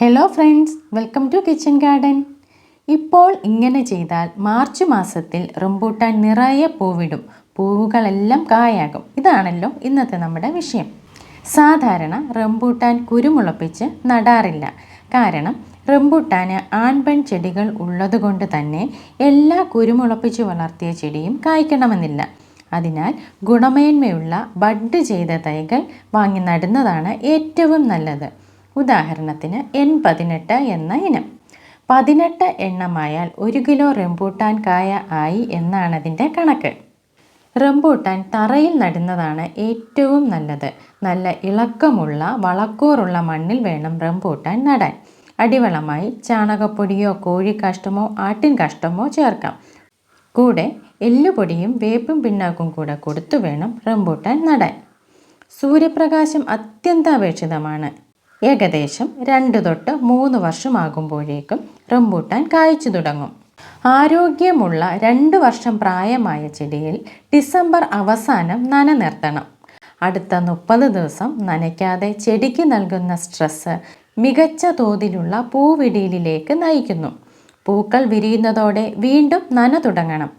Hello friends welcome to kitchen garden ഇപ്പോൾ ഇങ്ങനെ ചെയ്താൽ മാർച്ച് മാസത്തിൽ റംബൂട്ടാൻ നിറയെ പൂവിടും. പൂവുകളെല്ലാം കായാകും. ഇതാണല്ലോ ഇന്നത്തെ നമ്മുടെ വിഷയം. സാധാരണ റംബൂട്ടാൻ കുരുമുളപ്പിച്ച് നടാറില്ല. കാരണം റംബൂട്ടാന് ആൺപെൺ ചെടികൾ ഉള്ളതുകൊണ്ട് തന്നെ എല്ലാ കുരുമുളപ്പിച്ച് വളർത്തിയ ചെടിയും കായ്ക്കണമെന്നില്ല. അതിനാൽ ഗുണമേന്മയുള്ള ബഡ് ചെയ്ത തൈകൾ വാങ്ങി നടുന്നതാണ് ഏറ്റവും നല്ലത്. ഉദാഹരണത്തിന് എൻ പതിനെട്ട് എന്ന ഇനം. പതിനെട്ട് എണ്ണമായാൽ ഒരു കിലോ റംബൂട്ടാൻ കായ ആയി എന്നാണതിന്റെ കണക്ക്. റംബൂട്ടാൻ തറയിൽ നടുന്നതാണ് ഏറ്റവും നല്ലത്. നല്ല ഇളക്കമുള്ള വളക്കൂറുള്ള മണ്ണിൽ വേണം റംബൂട്ടാൻ നടാൻ. അടിവളമായി ചാണകപ്പൊടിയോ കോഴിക്കാഷ്ടമോ ആട്ടിൻ കാഷ്ടമോ ചേർക്കാം. കൂടെ എല്ലുപൊടിയും വേപ്പും പിണ്ണാക്കും കൂടെ കൊടുത്തു വേണം റംബൂട്ടാൻ നടാൻ. സൂര്യപ്രകാശം അത്യന്താപേക്ഷിതമാണ്. ഏകദേശം രണ്ട് തൊട്ട് മൂന്ന് വർഷമാകുമ്പോഴേക്കും റംബൂട്ടാൻ കായ്ച്ചു തുടങ്ങും. ആരോഗ്യമുള്ള രണ്ട് വർഷം പ്രായമായ ചെടിയിൽ ഡിസംബർ അവസാനം നന നിർത്തണം. അടുത്ത മുപ്പത് ദിവസം നനയ്ക്കാതെ ചെടിക്ക് നൽകുന്ന സ്ട്രെസ് മികച്ച തോതിലുള്ള പൂവിടിയിലേക്ക് നയിക്കുന്നു. പൂക്കൾ വിരിയുന്നതോടെ വീണ്ടും നന തുടങ്ങണം.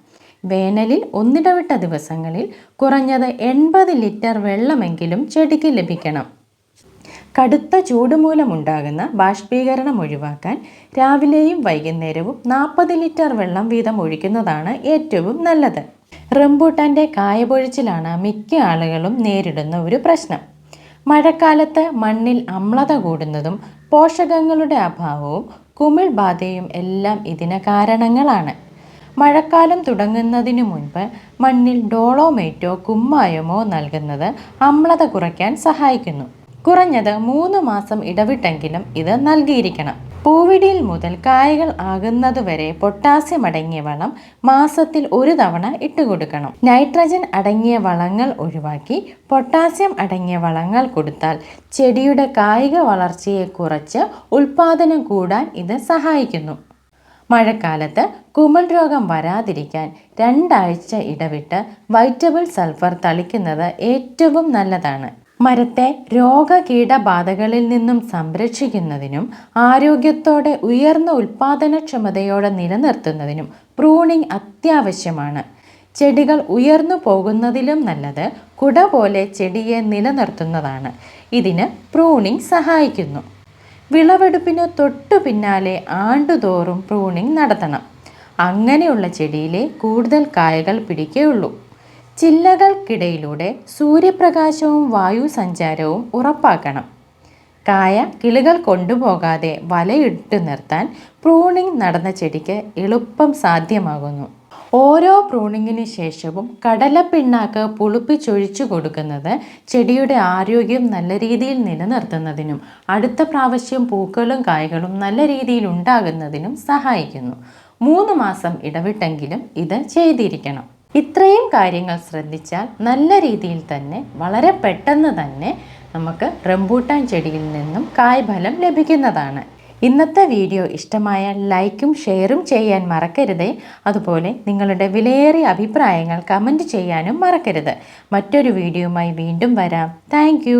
വേനലിൽ ഒന്നിടവിട്ട ദിവസങ്ങളിൽ കുറഞ്ഞത് എൺപത് ലിറ്റർ വെള്ളമെങ്കിലും ചെടിക്ക് ലഭിക്കണം. കടുത്ത ചൂട് മൂലമുണ്ടാകുന്ന ബാഷ്പീകരണം ഒഴിവാക്കാൻ രാവിലെയും വൈകുന്നേരവും നാൽപ്പത് ലിറ്റർ വെള്ളം വീതം ഒഴിക്കുന്നതാണ് ഏറ്റവും നല്ലത്. റംബൂട്ടാന്റെ കായപൊഴിച്ചിലാണ് മിക്ക ആളുകളും നേരിടുന്ന ഒരു പ്രശ്നം. മഴക്കാലത്ത് മണ്ണിൽ അമ്ലത കൂടുന്നതും പോഷകങ്ങളുടെ അഭാവവും കുമിൾ ബാധയും എല്ലാം ഇതിന് കാരണങ്ങളാണ്. മഴക്കാലം തുടങ്ങുന്നതിന് മുൻപ് മണ്ണിൽ ഡോളോമേറ്റോ കുമ്മായമോ നൽകുന്നത് അമ്ലത കുറയ്ക്കാൻ സഹായിക്കുന്നു. കുറഞ്ഞത് മൂന്ന് മാസം ഇടവിട്ടെങ്കിലും ഇത് നൽകിയിരിക്കണം. പൂവിടിയിൽ മുതൽ കായകൾ ആകുന്നതുവരെ പൊട്ടാസ്യം അടങ്ങിയ വളം മാസത്തിൽ ഒരു തവണ ഇട്ടുകൊടുക്കണം. നൈട്രജൻ അടങ്ങിയ വളങ്ങൾ ഒഴിവാക്കി പൊട്ടാസ്യം അടങ്ങിയ വളങ്ങൾ കൊടുത്താൽ ചെടിയുടെ കായിക വളർച്ചയെ കുറച്ച് ഉൽപാദനം കൂടാൻ ഇത് സഹായിക്കുന്നു. മഴക്കാലത്ത് കുമൽ രോഗം വരാതിരിക്കാൻ രണ്ടാഴ്ച ഇടവിട്ട് വൈറ്റബിൾ സൾഫർ തളിക്കുന്നത് ഏറ്റവും നല്ലതാണ്. മരത്തെ രോഗകീടബാധകളിൽ നിന്നും സംരക്ഷിക്കുന്നതിനും ആരോഗ്യത്തോടെ ഉയർന്ന ഉൽപാദനക്ഷമതയോടെ നിലനിർത്തുന്നതിനും പ്രൂണിംഗ് അത്യാവശ്യമാണ്. ചെടികൾ ഉയർന്നു പോകുന്നതിലും നല്ലത് കുട പോലെ ചെടിയെ നിലനിർത്തുന്നതാണ്. ഇതിന് പ്രൂണിംഗ് സഹായിക്കുന്നു. വിളവെടുപ്പിന് തൊട്ടു പിന്നാലെ ആണ്ടുതോറും പ്രൂണിംഗ് നടത്തണം. അങ്ങനെയുള്ള ചെടിയിലെ കൂടുതൽ കായകൾ പിടിക്കുകയുള്ളൂ ചില്ലകൾക്കിടയിലൂടെ സൂര്യപ്രകാശവും വായു സഞ്ചാരവും ഉറപ്പാക്കണം. കായ കിളികൾ കൊണ്ടുപോകാതെ വലയിട്ട് നിർത്താൻ പ്രൂണിംഗ് നടന്ന ചെടിക്ക് എളുപ്പം സാധ്യമാകുന്നു. ഓരോ പ്രൂണിങ്ങിന് ശേഷവും കടലപ്പിണ്ണാക്ക് പുളിപ്പിച്ചൊഴിച്ചു കൊടുക്കുന്നത് ചെടിയുടെ ആരോഗ്യം നല്ല രീതിയിൽ നിലനിർത്തുന്നതിനും അടുത്ത പ്രാവശ്യം പൂക്കളും കായകളും നല്ല രീതിയിൽ ഉണ്ടാകുന്നതിനും സഹായിക്കുന്നു. മൂന്ന് മാസം ഇടവിട്ടെങ്കിലും ഇത് ചെയ്തിരിക്കണം. ഇത്രയും കാര്യങ്ങൾ ശ്രദ്ധിച്ചാൽ നല്ല രീതിയിൽ തന്നെ വളരെ പെട്ടെന്ന് തന്നെ നമുക്ക് റംബൂട്ടാൻ ചെടിയിൽ നിന്നും കായ്ഫലം ലഭിക്കുന്നതാണ്. ഇന്നത്തെ വീഡിയോ ഇഷ്ടമായാൽ ലൈക്കും ഷെയറും ചെയ്യാൻ മറക്കരുതേ. അതുപോലെ നിങ്ങളുടെ വിലയേറിയ അഭിപ്രായങ്ങൾ കമന്റ് ചെയ്യാനും മറക്കരുത്. മറ്റൊരു വീഡിയോയുമായി വീണ്ടും വരാം. താങ്ക്